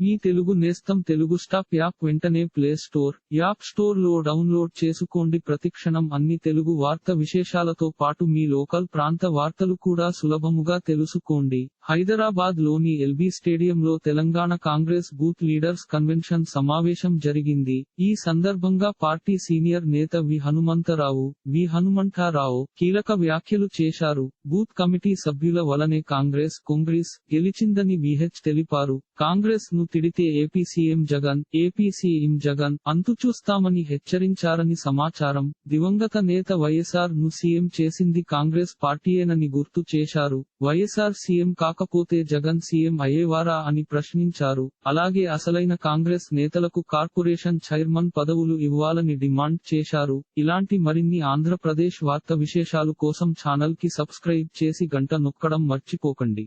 మీ తెలుగు నేస్తం Telugu stop app వెంటనే play store app స్టోర్లో డౌన్లోడ్ చేసుకోండి. ప్రతిక్షణం అన్ని తెలుగు వార్త విశేషాలతో పాటు మీ లోకల్ ప్రాంత వార్తలు కూడా సులభముగా తెలుసుకోండి. హైదరాబాద్లోని ఎల్బీ స్టేడియంలో Telangana Congress booth leaders convention సమావేశం జరిగింది. ఈ సందర్భంగా పార్టీ సీనియర్ నేత వి. హనుమంతరావు వి. హనుమంతారావు కీలక వ్యాఖ్యలు చేశారు. బూత్ కమిటీ సభ్యుల వలనే కాంగ్రెస్ కాంగ్రెస్ గెలిచిందని విహెచ్ తెలిపారు. కాంగ్రెస్ను తిడితే AP CM Jagan AP CM Jagan అంతు చూస్తామని హెచ్చరించారని సమాచారం దివంగత నేత వైఎస్ఆర్ను సీఎం చేసింది కాంగ్రెస్ పార్టీయేనని గుర్తు చేశారు. వైఎస్ఆర్ సీఎం కాకపోతే జగన్ సీఎం అయ్యేవారా అని ప్రశ్నించారు. అలాగే అసలైన కాంగ్రెస్ నేతలకు కార్పొరేషన్ చైర్మన్ పదవులు ఇవ్వాలని డిమాండ్ చేశారు. ఇలాంటి మరిన్ని ఆంధ్రప్రదేశ్ వార్త విశేషాలు కోసం ఛానల్కి సబ్స్క్రైబ్ చేసి గంట నొక్కడం మర్చిపోకండి.